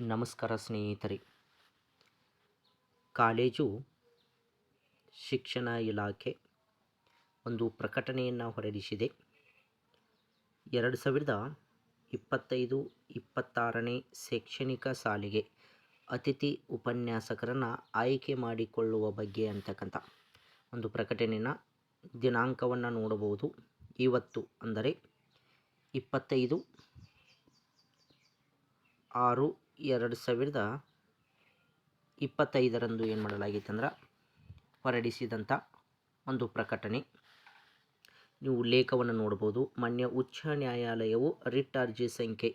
ನಮಸ್ಕಾರ ಸ್ನೇಹಿತರೆ. ಕಾಲೇಜು, ಶಿಕ್ಷಣ ಇಲಾಖೆ ಒಂದು ಪ್ರಕಟಣೆಯನ್ನು ಹೊರಡಿಸಿದೆ. ಎರಡು ಸಾವಿರದ ಇಪ್ಪತ್ತೈದು, ಇಪ್ಪತ್ತಾರನೇ ಶೈಕ್ಷಣಿಕ ಸಾಲಿಗೆ ಅತಿಥಿ ಉಪನ್ಯಾಸಕರನ್ನು ಆಯ್ಕೆ ಮಾಡಿಕೊಳ್ಳುವ ಬಗ್ಗೆ ಅಂತಕ್ಕಂಥ ಒಂದು ಪ್ರಕಟಣೆಯ ದಿನಾಂಕವನ್ನು ನೋಡಬಹುದು. ಇವತ್ತು ಅಂದರೆ ಇಪ್ಪತ್ತೈದು ಆರು ಎರಡು ಸಾವಿರದ ಇಪ್ಪತ್ತೈದರಂದು ಏನು ಮಾಡಲಾಗಿತ್ತಂದ್ರೆ ಹೊರಡಿಸಿದಂಥ ಒಂದು ಪ್ರಕಟಣೆ. ನೀವು ಉಲ್ಲೇಖವನ್ನು ನೋಡ್ಬೋದು. ಮಾನ್ಯ ಉಚ್ಚ ನ್ಯಾಯಾಲಯವು ರಿಟ್ ಅರ್ಜಿ ಸಂಖ್ಯೆ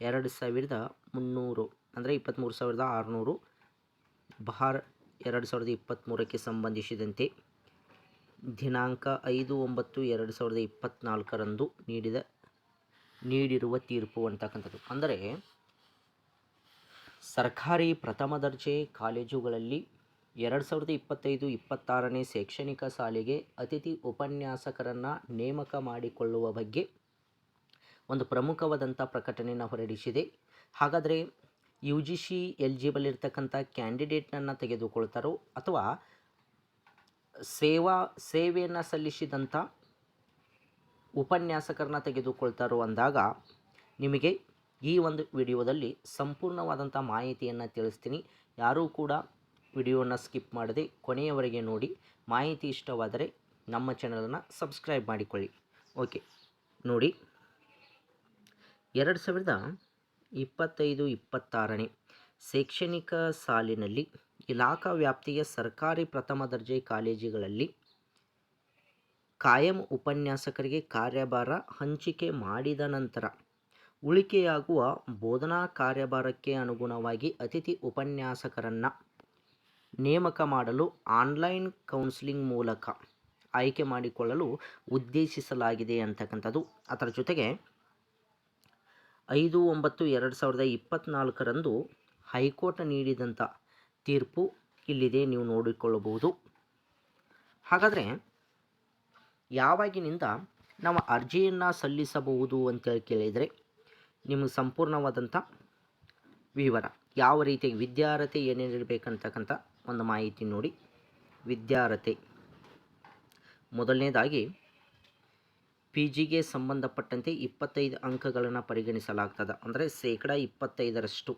ಎರಡು ಸಾವಿರದ ಮುನ್ನೂರು ಅಂದರೆ ಇಪ್ಪತ್ತ್ಮೂರು ಸಾವಿರದ ಆರುನೂರು, ಬಹಾರ್ ಎರಡು ಸಾವಿರದ ಇಪ್ಪತ್ತ್ಮೂರಕ್ಕೆ ಸಂಬಂಧಿಸಿದಂತೆ ದಿನಾಂಕ ಐದು ಒಂಬತ್ತು ಎರಡು ಸಾವಿರದ ಇಪ್ಪತ್ತ್ನಾಲ್ಕರಂದು ನೀಡಿದ, ನೀಡಿರುವ ತೀರ್ಪು ಅಂತಕ್ಕಂಥದ್ದು. ಅಂದರೆ ಸರ್ಕಾರಿ ಪ್ರಥಮ ದರ್ಜೆ ಕಾಲೇಜುಗಳಲ್ಲಿ ಎರಡು ಸಾವಿರದ ಇಪ್ಪತ್ತೈದು ಇಪ್ಪತ್ತಾರನೇ ಶೈಕ್ಷಣಿಕ ಸಾಲಿಗೆ ಅತಿಥಿ ಉಪನ್ಯಾಸಕರನ್ನು ನೇಮಕ ಮಾಡಿಕೊಳ್ಳುವ ಬಗ್ಗೆ ಒಂದು ಪ್ರಮುಖವಾದಂಥ ಪ್ರಕಟಣೆಯನ್ನು ಹೊರಡಿಸಿದೆ. ಹಾಗಾದರೆ ಯು ಜಿ ಸಿ ಎಲಿಜಿಬಲ್ ಇರ್ತಕ್ಕಂಥ ಕ್ಯಾಂಡಿಡೇಟ್ನನ್ನು ತೆಗೆದುಕೊಳ್ತಾರೋ ಅಥವಾ ಸೇವಾ, ಸೇವೆಯನ್ನು ಸಲ್ಲಿಸಿದಂಥ ಉಪನ್ಯಾಸಕರನ್ನ ತೆಗೆದುಕೊಳ್ತಾರೋ ಅಂದಾಗ ನಿಮಗೆ ಈ ಒಂದು ವಿಡಿಯೋದಲ್ಲಿ ಸಂಪೂರ್ಣವಾದಂಥ ಮಾಹಿತಿಯನ್ನು ತಿಳಿಸ್ತೀನಿ. ಯಾರೂ ಕೂಡ ವಿಡಿಯೋನ ಸ್ಕಿಪ್ ಮಾಡದೆ ಕೊನೆಯವರೆಗೆ ನೋಡಿ. ಮಾಹಿತಿ ಇಷ್ಟವಾದರೆ ನಮ್ಮ ಚಾನಲನ್ನು ಸಬ್ಸ್ಕ್ರೈಬ್ ಮಾಡಿಕೊಳ್ಳಿ. ಓಕೆ, ನೋಡಿ. ಎರಡು ಸಾವಿರದ ಇಪ್ಪತ್ತೈದು, ಇಪ್ಪತ್ತಾರನೇ ಶೈಕ್ಷಣಿಕ ಸಾಲಿನಲ್ಲಿ ಇಲಾಖಾ ವ್ಯಾಪ್ತಿಯ ಸರ್ಕಾರಿ ಪ್ರಥಮ ದರ್ಜೆ ಕಾಲೇಜುಗಳಲ್ಲಿ ಕಾಯಂ ಉಪನ್ಯಾಸಕರಿಗೆ ಕಾರ್ಯಭಾರ ಹಂಚಿಕೆ ಮಾಡಿದ ನಂತರ ಉಳಿಕೆಯಾಗುವ ಬೋಧನಾ ಕಾರ್ಯಭಾರಕ್ಕೆ ಅನುಗುಣವಾಗಿ ಅತಿಥಿ ಉಪನ್ಯಾಸಕರನ್ನು ನೇಮಕ ಮಾಡಲು ಆನ್ಲೈನ್ ಕೌನ್ಸಿಲಿಂಗ್ ಮೂಲಕ ಆಯ್ಕೆ ಮಾಡಿಕೊಳ್ಳಲು ಉದ್ದೇಶಿಸಲಾಗಿದೆ ಅಂತಕ್ಕಂಥದ್ದು. ಅದರ ಜೊತೆಗೆ ಐದು ಒಂಬತ್ತು ಎರಡು ಸಾವಿರದ ಇಪ್ಪತ್ತ್ನಾಲ್ಕರಂದು ಹೈಕೋರ್ಟ್ ನೀಡಿದಂಥ ತೀರ್ಪು ಇಲ್ಲಿದೆ ನೀವು ನೋಡಿಕೊಳ್ಳಬಹುದು. ಹಾಗಾದರೆ ಯಾವಾಗಿನಿಂದ ನಾವು ಅರ್ಜಿಯನ್ನು ಸಲ್ಲಿಸಬಹುದು ಅಂತೇಳಿ ಕೇಳಿದರೆ ನಿಮಗೆ ಸಂಪೂರ್ಣವಾದಂಥ ವಿವರ, ಯಾವ ರೀತಿ ವಿದ್ಯಾರ್ಹತೆ ಏನೇನಿರಬೇಕಂತಕ್ಕಂಥ ಒಂದು ಮಾಹಿತಿ ನೋಡಿ. ವಿದ್ಯಾರ್ಹತೆ. ಮೊದಲನೇದಾಗಿ ಪಿ ಜಿಗೆ ಸಂಬಂಧಪಟ್ಟಂತೆ ಇಪ್ಪತ್ತೈದು ಅಂಕಗಳನ್ನು ಪರಿಗಣಿಸಲಾಗ್ತದೆ. ಅಂದರೆ ಶೇಕಡ ಇಪ್ಪತ್ತೈದರಷ್ಟು.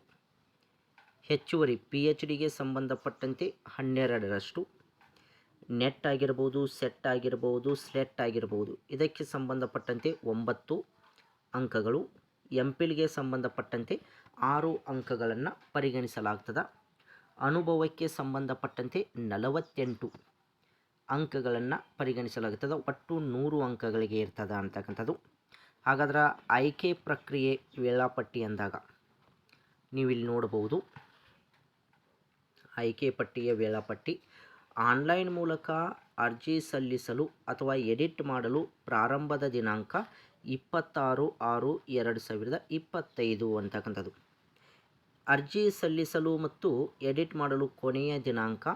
ಹೆಚ್ಚುವರಿ ಪಿ ಎಚ್ ಡಿಗೆ ಸಂಬಂಧಪಟ್ಟಂತೆ ಹನ್ನೆರಡರಷ್ಟು. ನೆಟ್ ಆಗಿರ್ಬೋದು, ಸೆಟ್ ಆಗಿರ್ಬೋದು, ಸ್ಲೆಟ್ ಆಗಿರ್ಬೋದು, ಇದಕ್ಕೆ ಸಂಬಂಧಪಟ್ಟಂತೆ ಒಂಬತ್ತು ಅಂಕಗಳು. ಎಂ ಪಿಲ್ಗೆ ಸಂಬಂಧಪಟ್ಟಂತೆ ಆರು ಅಂಕಗಳನ್ನು ಪರಿಗಣಿಸಲಾಗ್ತದೆ. ಅನುಭವಕ್ಕೆ ಸಂಬಂಧಪಟ್ಟಂತೆ ನಲವತ್ತೆಂಟು ಅಂಕಗಳನ್ನು ಪರಿಗಣಿಸಲಾಗುತ್ತದೆ ಒಟ್ಟು ನೂರು ಅಂಕಗಳಿಗೆ ಇರ್ತದೆ ಅಂತಕ್ಕಂಥದ್ದು. ಹಾಗಾದ್ರೆ ಆಯ್ಕೆ ಪ್ರಕ್ರಿಯೆ ವೇಳಾಪಟ್ಟಿ ಅಂದಾಗ ನೀವಿಲ್ಲಿ ನೋಡಬಹುದು ಆಯ್ಕೆ ಪಟ್ಟಿಯ ವೇಳಾಪಟ್ಟಿ ಆನ್ಲೈನ್ ಮೂಲಕ ಅರ್ಜಿ ಸಲ್ಲಿಸಲು ಅಥವಾ ಎಡಿಟ್ ಮಾಡಲು ಪ್ರಾರಂಭದ ದಿನಾಂಕ ಇಪ್ಪತ್ತಾರು, ಆರು, ಎರಡು ಸಾವಿರದ ಇಪ್ಪತ್ತೈದು ಅಂತಕ್ಕಂಥದ್ದು. ಅರ್ಜಿ ಸಲ್ಲಿಸಲು ಮತ್ತು ಎಡಿಟ್ ಮಾಡಲು ಕೊನೆಯ ದಿನಾಂಕ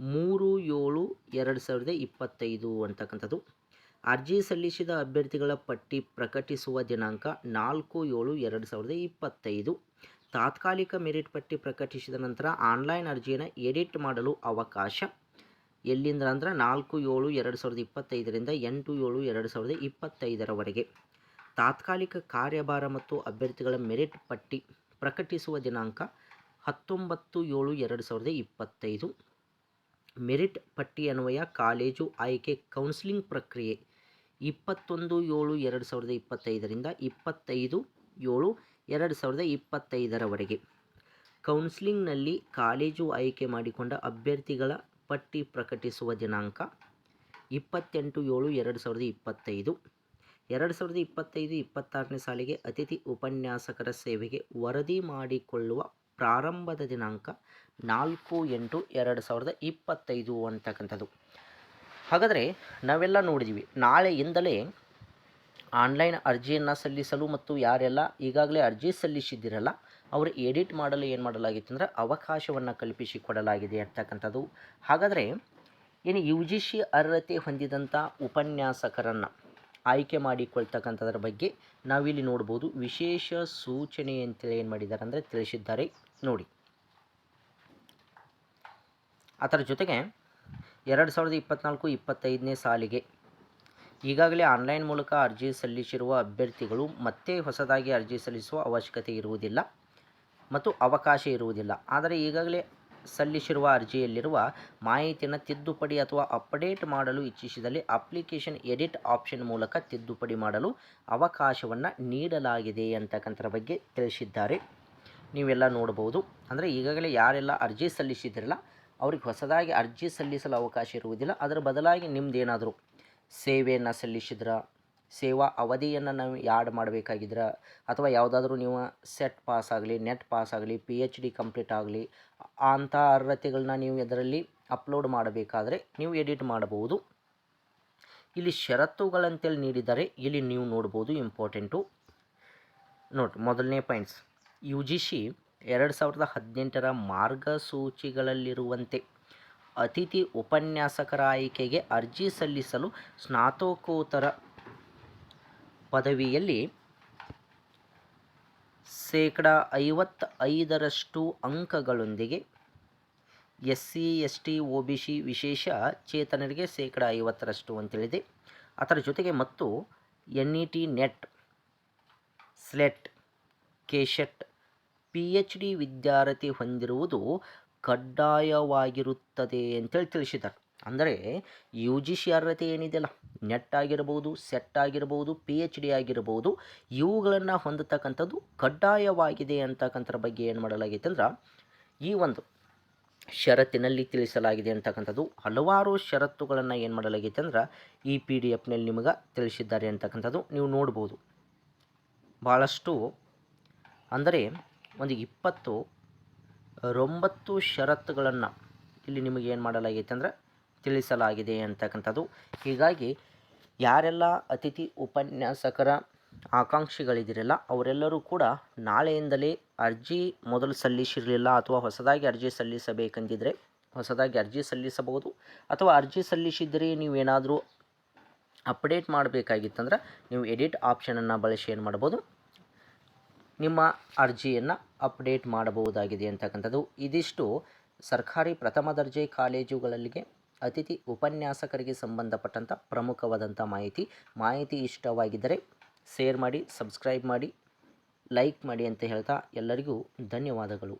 ಮೂರು, ಏಳು, ಎರಡು ಸಾವಿರದ ಇಪ್ಪತ್ತೈದು ಅಂತಕ್ಕಂಥದ್ದು. ಅರ್ಜಿ ಸಲ್ಲಿಸಿದ ಅಭ್ಯರ್ಥಿಗಳ ಪಟ್ಟಿ ಪ್ರಕಟಿಸುವ ದಿನಾಂಕ ನಾಲ್ಕು, ಏಳು, ಎರಡು ಸಾವಿರದ ಇಪ್ಪತ್ತೈದು. ತಾತ್ಕಾಲಿಕ ಮೆರಿಟ್ ಪಟ್ಟಿ ಪ್ರಕಟಿಸಿದ ನಂತರ ಆನ್ಲೈನ್ ಅರ್ಜಿಯನ್ನು ಎಡಿಟ್ ಮಾಡಲು ಅವಕಾಶ ಎಲ್ಲಿಂದ ಅಂದ್ರೆ ನಾಲ್ಕು ಏಳು ಎರಡು ಸಾವಿರದ ಇಪ್ಪತ್ತೈದರಿಂದ ಎಂಟು ಏಳು ಎರಡು ಸಾವಿರದ ಇಪ್ಪತ್ತೈದರವರೆಗೆ. ತಾತ್ಕಾಲಿಕ ಕಾರ್ಯಭಾರ ಮತ್ತು ಅಭ್ಯರ್ಥಿಗಳ ಮೆರಿಟ್ ಪಟ್ಟಿ ಪ್ರಕಟಿಸುವ ದಿನಾಂಕ ಹತ್ತೊಂಬತ್ತು ಏಳು ಎರಡು ಸಾವಿರದ ಇಪ್ಪತ್ತೈದು. ಮೆರಿಟ್ ಪಟ್ಟಿ ಅನ್ವಯ ಕಾಲೇಜು ಆಯ್ಕೆ ಕೌನ್ಸಿಲಿಂಗ್ ಪ್ರಕ್ರಿಯೆ ಇಪ್ಪತ್ತೊಂದು ಏಳು ಎರಡು ಸಾವಿರದ ಇಪ್ಪತ್ತೈದರಿಂದ ಇಪ್ಪತ್ತೈದು ಏಳು ಎರಡು ಸಾವಿರದ ಇಪ್ಪತ್ತೈದರವರೆಗೆ. ಕೌನ್ಸಿಲಿಂಗ್ನಲ್ಲಿ ಕಾಲೇಜು ಆಯ್ಕೆ ಮಾಡಿಕೊಂಡ ಅಭ್ಯರ್ಥಿಗಳ ಪಟ್ಟಿ ಪ್ರಕಟಿಸುವ ದಿನಾಂಕ ಇಪ್ಪತ್ತೆಂಟು ಏಳು ಎರಡು ಸಾವಿರದ ಇಪ್ಪತ್ತೈದು. ಎರಡು ಸಾವಿರದ ಇಪ್ಪತ್ತೈದು ಇಪ್ಪತ್ತಾರನೇ ಸಾಲಿಗೆ ಅತಿಥಿ ಉಪನ್ಯಾಸಕರ ಸೇವೆಗೆ ವರದಿ ಮಾಡಿಕೊಳ್ಳುವ ಪ್ರಾರಂಭದ ದಿನಾಂಕ ನಾಲ್ಕು ಎಂಟು ಎರಡು ಸಾವಿರದ ಇಪ್ಪತ್ತೈದು ಅಂತಕ್ಕಂಥದ್ದು. ಹಾಗಾದರೆ ನಾವೆಲ್ಲ ನೋಡಿದ್ದೀವಿ ನಾಳೆಯಿಂದಲೇ ಆನ್ಲೈನ್ ಅರ್ಜಿಯನ್ನು ಸಲ್ಲಿಸಲು ಮತ್ತು ಯಾರೆಲ್ಲ ಈಗಾಗಲೇ ಅರ್ಜಿ ಸಲ್ಲಿಸಿದ್ದೀರಲ್ಲ ಅವರು ಎಡಿಟ್ ಮಾಡಲು ಏನು ಮಾಡಲಾಗಿತ್ತು ಅಂದರೆ ಅವಕಾಶವನ್ನು ಕಲ್ಪಿಸಿಕೊಡಲಾಗಿದೆ ಅಂತಕ್ಕಂಥದ್ದು. ಹಾಗಾದರೆ ಏನು ಯು ಜಿ ಸಿ ಅರ್ಹತೆ ಹೊಂದಿದಂಥ ಉಪನ್ಯಾಸಕರನ್ನು ಆಯ್ಕೆ ಮಾಡಿಕೊಳ್ತಕ್ಕಂಥದ್ರ ಬಗ್ಗೆ ನಾವಿಲ್ಲಿ ನೋಡ್ಬೋದು. ವಿಶೇಷ ಸೂಚನೆ ಅಂತೇಳಿ ಏನು ಮಾಡಿದ್ದಾರೆ ಅಂದರೆ ತಿಳಿಸಿದ್ದಾರೆ. ನೋಡಿ. ಅದರ ಜೊತೆಗೆ ಎರಡು ಸಾವಿರದ ಇಪ್ಪತ್ತ್ನಾಲ್ಕು ಇಪ್ಪತ್ತೈದನೇ ಸಾಲಿಗೆ ಈಗಾಗಲೇ ಆನ್ಲೈನ್ ಮೂಲಕ ಅರ್ಜಿ ಸಲ್ಲಿಸಿರುವ ಅಭ್ಯರ್ಥಿಗಳು ಮತ್ತೆ ಹೊಸದಾಗಿ ಅರ್ಜಿ ಸಲ್ಲಿಸುವ ಅವಶ್ಯಕತೆ ಇರುವುದಿಲ್ಲ. ಮತ್ತು ಅವಕಾಶ ಇರುವುದಿಲ್ಲ. ಆದರೆ ಈಗಾಗಲೇ ಸಲ್ಲಿಸಿರುವ ಅರ್ಜಿಯಲ್ಲಿರುವ ಮಾಹಿತಿಯನ್ನು ತಿದ್ದುಪಡಿ ಅಥವಾ ಅಪ್ಡೇಟ್ ಮಾಡಲು ಇಚ್ಛಿಸಿದಲ್ಲಿ ಅಪ್ಲಿಕೇಶನ್ ಎಡಿಟ್ ಆಪ್ಷನ್ ಮೂಲಕ ತಿದ್ದುಪಡಿ ಮಾಡಲು ಅವಕಾಶವನ್ನು ನೀಡಲಾಗಿದೆ ಅಂತಕ್ಕಂಥರ ಬಗ್ಗೆ ತಿಳಿಸಿದ್ದಾರೆ. ನೀವೆಲ್ಲ ನೋಡ್ಬೋದು ಅಂದರೆ ಈಗಾಗಲೇ ಯಾರೆಲ್ಲ ಅರ್ಜಿ ಸಲ್ಲಿಸಿದ್ರಲ್ಲ, ಅವ್ರಿಗೆ ಹೊಸದಾಗಿ ಅರ್ಜಿ ಸಲ್ಲಿಸಲು ಅವಕಾಶ ಇರುವುದಿಲ್ಲ. ಅದರ ಬದಲಾಗಿ ನಿಮ್ಮದೇನಾದರೂ ಸೇವೆಯನ್ನು ಸಲ್ಲಿಸಿದ್ರ? ಸೇವಾ ಅವಧಿಯನ್ನು ನಾವು ಯಾಡ್ ಮಾಡಬೇಕಾಗಿದ್ರೆ, ಅಥವಾ ಯಾವುದಾದ್ರೂ ನೀವು ಸೆಟ್ ಪಾಸ್ ಆಗಲಿ, ನೆಟ್ ಪಾಸ್ ಆಗಲಿ ಪಿ ಎಚ್ ಡಿ ಕಂಪ್ಲೀಟ್ ಆಗಲಿ ಅಂಥ ಅರ್ಹತೆಗಳನ್ನ ನೀವು ಇದರಲ್ಲಿ ಅಪ್ಲೋಡ್ ಮಾಡಬೇಕಾದ್ರೆ ನೀವು ಎಡಿಟ್ ಮಾಡಬಹುದು ಇಲ್ಲಿ ಷರತ್ತುಗಳಂತೇಳಿ ನೀಡಿದ್ದಾರೆ ಇಲ್ಲಿ ನೀವು ನೋಡ್ಬೋದು ಇಂಪಾರ್ಟೆಂಟು. ನೋಟ್ ಮೊದಲನೇ ಪಾಯಿಂಟ್ಸ್. ಯು ಜಿ ಸಿ ಎರಡು ಸಾವಿರದ ಹದಿನೆಂಟರ ಮಾರ್ಗಸೂಚಿಗಳಲ್ಲಿರುವಂತೆ ಅತಿಥಿ ಉಪನ್ಯಾಸಕರ ಆಯ್ಕೆಗೆ ಅರ್ಜಿ ಸಲ್ಲಿಸಲು ಸ್ನಾತಕೋತ್ತರ ಪದವಿಯಲ್ಲಿ ಶೇಕಡ ಐವತ್ತೈದರಷ್ಟು ಅಂಕಗಳೊಂದಿಗೆ S C S T O B C ವಿಶೇಷ ಚೇತನರಿಗೆ ಶೇಕಡ ಐವತ್ತರಷ್ಟು ಅಂತೇಳಿದೆ. ಅದರ ಜೊತೆಗೆ ಮತ್ತು N E T NET, SLET, KSET P H D ವಿದ್ಯಾರ್ಥಿ ಹೊಂದಿರುವುದು ಕಡ್ಡಾಯವಾಗಿರುತ್ತದೆ ಅಂತೇಳಿ ತಿಳಿಸಿದ್ದಾರೆ. ಅಂದರೆ ಯು ಜಿ ಸಿ ಅರ್ಹತೆ ಏನಿದೆಯಲ್ಲ? ನೆಟ್ ಆಗಿರ್ಬೋದು, ಸೆಟ್ ಆಗಿರ್ಬೋದು ಪಿ ಎಚ್ ಡಿ ಆಗಿರ್ಬೋದು, ಇವುಗಳನ್ನು ಹೊಂದತಕ್ಕಂಥದ್ದು ಕಡ್ಡಾಯವಾಗಿದೆ ಅಂತಕ್ಕಂಥರ ಬಗ್ಗೆ ಏನು ಮಾಡಲಾಗಿತ್ತು ಅಂದ್ರೆ, ಈ ಒಂದು ಷರತ್ತಿನಲ್ಲಿ ತಿಳಿಸಲಾಗಿದೆ ಅಂತಕ್ಕಂಥದ್ದು ಹಲವಾರು ಷರತ್ತುಗಳನ್ನು ಏನು ಮಾಡಲಾಗಿತ್ತು ಅಂದ್ರೆ, ಈ ಪಿ ಡಿ ಎಫ್ನಲ್ಲಿ ನಿಮಗೆ ತಿಳಿಸಿದ್ದಾರೆ ಅಂತಕ್ಕಂಥದ್ದು ನೀವು ನೋಡ್ಬೋದು. ಭಾಳಷ್ಟು ಅಂದರೆ ಒಂದು ಇಪ್ಪತ್ತು, ಒಂಬತ್ತು ಷರತ್ತುಗಳನ್ನು ಇಲ್ಲಿ ನಿಮಗೆ ಏನು ಮಾಡಲಾಗೈತೆ ಅಂದರೆ ತಿಳಿಸಲಾಗಿದೆ ಅಂತಕ್ಕಂಥದ್ದು. ಹೀಗಾಗಿ ಯಾರೆಲ್ಲ ಅತಿಥಿ ಉಪನ್ಯಾಸಕರ ಆಕಾಂಕ್ಷಿಗಳಿದ್ದೀರಲ್ಲ ಅವರೆಲ್ಲರೂ ಕೂಡ ನಾಳೆಯಿಂದಲೇ ಅರ್ಜಿ ಮೊದಲು ಸಲ್ಲಿಸಿರಲಿಲ್ಲ ಅಥವಾ ಹೊಸದಾಗಿ ಅರ್ಜಿ ಸಲ್ಲಿಸಬೇಕೆಂದಿದ್ದರೆ ಹೊಸದಾಗಿ ಅರ್ಜಿ ಸಲ್ಲಿಸಬಹುದು. ಅಥವಾ ಅರ್ಜಿ ಸಲ್ಲಿಸಿದರೆ ನೀವೇನಾದರೂ ಅಪ್ಡೇಟ್ ಮಾಡಬೇಕಾಗಿತ್ತಂದ್ರೆ ನೀವು ಎಡಿಟ್ ಆಪ್ಷನನ್ನು ಬಳಸಿ ಏನು ಮಾಡ್ಬೋದು ನಿಮ್ಮ ಅರ್ಜಿಯನ್ನು ಅಪ್ಡೇಟ್ ಮಾಡಬಹುದಾಗಿದೆ ಅಂತಕ್ಕಂಥದ್ದು. ಇದಿಷ್ಟು ಸರ್ಕಾರಿ ಪ್ರಥಮ ದರ್ಜೆ ಕಾಲೇಜುಗಳಲ್ಲಿಗೆ ಅತಿಥಿ ಉಪನ್ಯಾಸಕರಿಗೆ ಸಂಬಂಧಪಟ್ಟಂಥ ಪ್ರಮುಖವಾದಂಥ ಮಾಹಿತಿ. ಮಾಹಿತಿ ಇಷ್ಟವಾಗಿದ್ದರೆ ಶೇರ್ ಮಾಡಿ, ಸಬ್ಸ್ಕ್ರೈಬ್ ಮಾಡಿ, ಲೈಕ್ ಮಾಡಿ ಅಂತ ಹೇಳ್ತಾ ಎಲ್ಲರಿಗೂ ಧನ್ಯವಾದಗಳು.